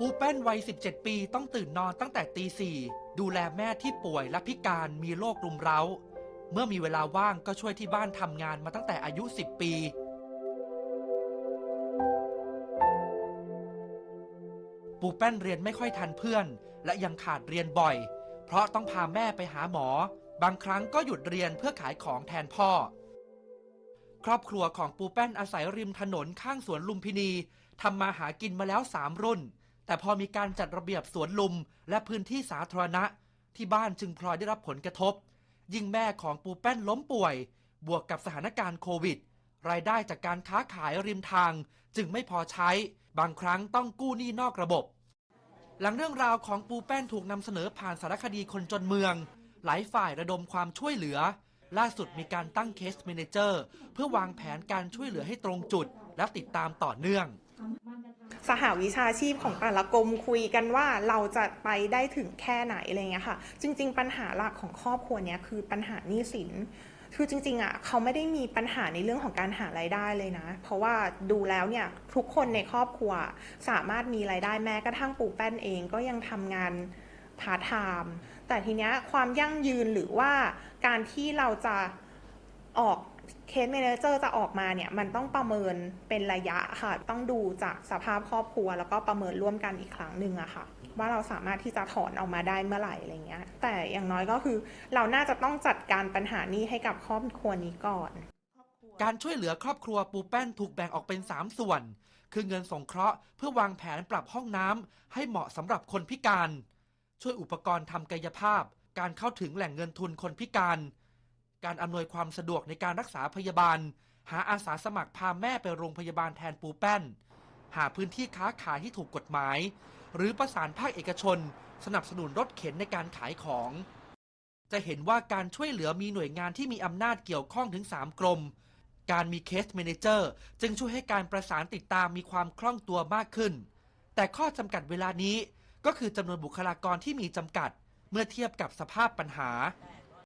ปูแป้นวัย 17 ปีต้องตื่นนอนตั้งแต่ตีสี่ดูแลแม่ที่ป่วยและพิการมีโรครุมเร้า เมื่อมีเวลาว่างก็ช่วยที่บ้านทำงานมาตั้งแต่อายุ 10 ปี ปูแป้นเรียนไม่ค่อยทันเพื่อน และยังขาดเรียนบ่อย เพราะต้องพาแม่ไปหาหมอ บางครั้งก็หยุดเรียนเพื่อขายของแทนพ่อ ครอบครัวของปูแป้นอาศัยริมถนนข้างสวนลุมพินีทำมาหากินมาแล้วสามรุ่น แต่พอมีการจัดระเบียบสวนลุม และพื้นที่สาธารณะ ที่บ้านจึงพลอยได้รับผลกระทบ ยิ่งแม่ของปูแป้นล้มป่วย บวกกับสถานการณ์โควิด รายได้จากการค้าขายริมทาง จึงไม่พอใช้ บางครั้งต้องกู้หนี้นอกระบบ หลังเรื่องราวของปูแป้นถูกนำเสนอผ่านสารคดีคนจนเมือง หลายฝ่ายระดมความช่วยเหลือ ล่าสุดมีการตั้งเคสเมนเจอร์ เพื่อวางแผนการช่วยเหลือให้ตรงจุด และติดตามต่อเนื่อง สหวิชาชีพของแต่ละกรมคุยกันว่าเราจะไปได้ถึงแค่ไหนอะไรเงี้ยค่ะ จริง ๆ ปัญหาหลักของครอบครัวเนี้ยคือปัญหาหนี้สินคือจริงๆอะเขาไม่ได้มีปัญหาในเรื่องของการหารายได้เลยนะ เพราะว่าดูแล้วเนี่ยทุกคนในครอบครัวสามารถมีรายได้แม้กระทั่งปู่แป้นเองก็ยังทำงานพาร์ทไทม์แต่ทีเนี้ยความยั่งยืนหรือว่าการที่เราจะ ออกเคสเมเนเจอร์จะออกมาเนี่ยมันต้องประเมินเป็นระยะค่ะ ต้องดูจากสภาพครอบครัว แล้วก็ประเมินร่วมกันอีกครั้งหนึ่งอะค่ะ ว่าเราสามารถที่จะถอนออกมาได้เมื่อไหร่อะไรเงี้ย แต่อย่างน้อยก็คือเราน่าจะต้องจัดการปัญหานี้ให้กับครอบครัวนี้ก่อน การช่วยเหลือครอบครัวปูแป้นถูกแบ่งออกเป็น 3 ส่วน คือเงินสงเคราะห์เพื่อวางแผนปรับห้องน้ำให้เหมาะสำหรับคนพิการ ช่วยอุปกรณ์ทำกายภาพ การเข้าถึงแหล่งเงินทุนคนพิการ การอำนวยความสะดวกในการรักษาพยาบาล หาอาสาสมัครพาแม่ไปโรงพยาบาลแทนปูแป้น หาพื้นที่ค้าขายที่ถูกกฎหมาย หรือประสานภาคเอกชน สนับสนุนรถเข็นในการขายของ จะเห็นว่าการช่วยเหลือมีหน่วยงานที่มีอำนาจเกี่ยวข้องถึง 3 กรม การมีเคสเมเนเจอร์จึงช่วยให้การประสานติดตามมีความคล่องตัวมากขึ้น แต่ข้อจำกัดเวลานี้ก็คือจำนวนบุคลากรที่มีจำกัด เมื่อเทียบกับสภาพปัญหา